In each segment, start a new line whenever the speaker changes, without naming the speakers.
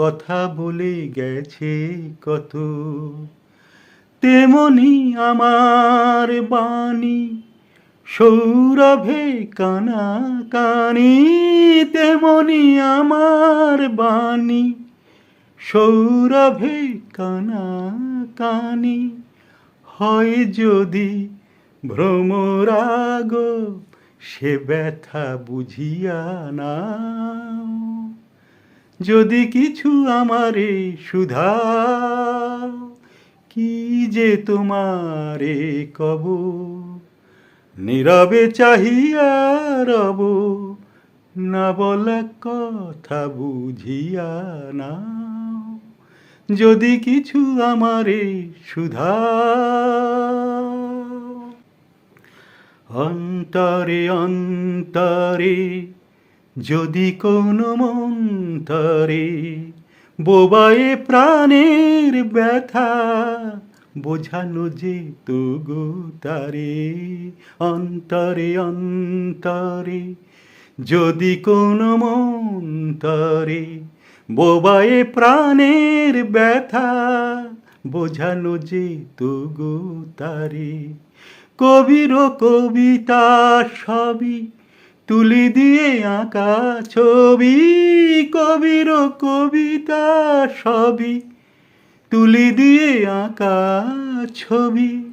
কথা বলে গেছে কত। তেমনি আমার বাণী, সৌরভে কানা কানি। তেমনি আমার বাণী, সৌরভে কানা কানি। হয় যদি ভ্রমরাগ, সে ব্যথা বুঝিয়া না যদি কিছু আমারে সুধা কি যে তোমারে কব? নীরবে চাহিয়া রব, না বলা কথা বুঝিয়া না যদি কিছু আমারে সুধা অন্তরে অন্তরে যদি কোনো মন্তরে বোবায়ে প্রাণের ব্যথা, বোঝানো যে তগু তারে, অন্তরে অন্তরে, যদি কোনো মন্তরে, বোবায়ে প্রাণের ব্যথা, বোঝানো যে তগু তারে। কবির কবিতা সবই তুলি দিয়ে আঁকা ছবি কবির কবিতা সবই। তুলি দিয়ে আঁকা ছবি,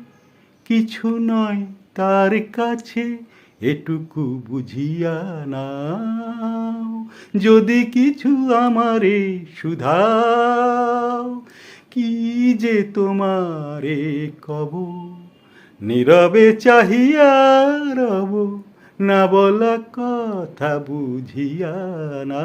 কিছু নয় তার কাছে, এটুকু বুঝিয়া নাও। যদি কিছু আমারে সুধাও কি যে তোমারে কব? নীরবে চাহিয়া রব না বলা কথা বুঝিয়া না